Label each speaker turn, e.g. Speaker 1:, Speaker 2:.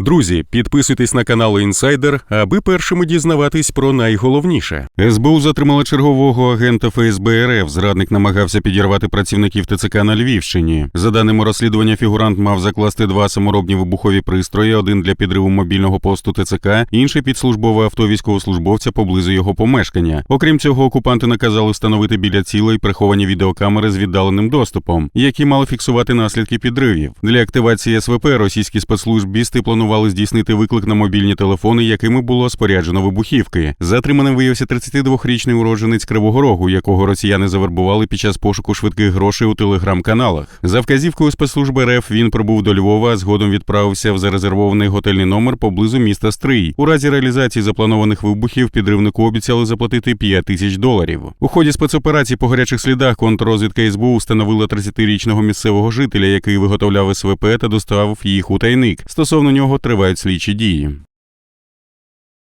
Speaker 1: Друзі, підписуйтесь на канал Інсайдер, аби першими дізнаватись про найголовніше. СБУ затримала чергового агента ФСБ РФ. Зрадник намагався підірвати працівників ТЦК на Львівщині. За даними розслідування, фігурант мав закласти два саморобні вибухові пристрої: один для підриву мобільного посту ТЦК, інший під службове авто військовослужбовця поблизу його помешкання. Окрім цього, окупанти наказали встановити біля цілей приховані відеокамери з віддаленим доступом, які мали фіксувати наслідки підривів. Для активації СВП російські спецслужбісти планували здійснити виклик на мобільні телефони, якими було споряджено вибухівки. Затриманим виявився 32-річний уродженець Кривого Рогу, якого росіяни завербували під час пошуку швидких грошей у телеграм-каналах. За вказівкою спецслужби РФ він прибув до Львова, а згодом відправився в зарезервований готельний номер поблизу міста Стрий. У разі реалізації запланованих вибухів підривнику обіцяли заплатити 5 тисяч доларів. У ході спецоперації по гарячих слідах контррозвідка СБУ встановила 30-річного місцевого жителя, який виготовляв СВП та доставив їх у тайник. Стосовно нього тривають слідчі дії.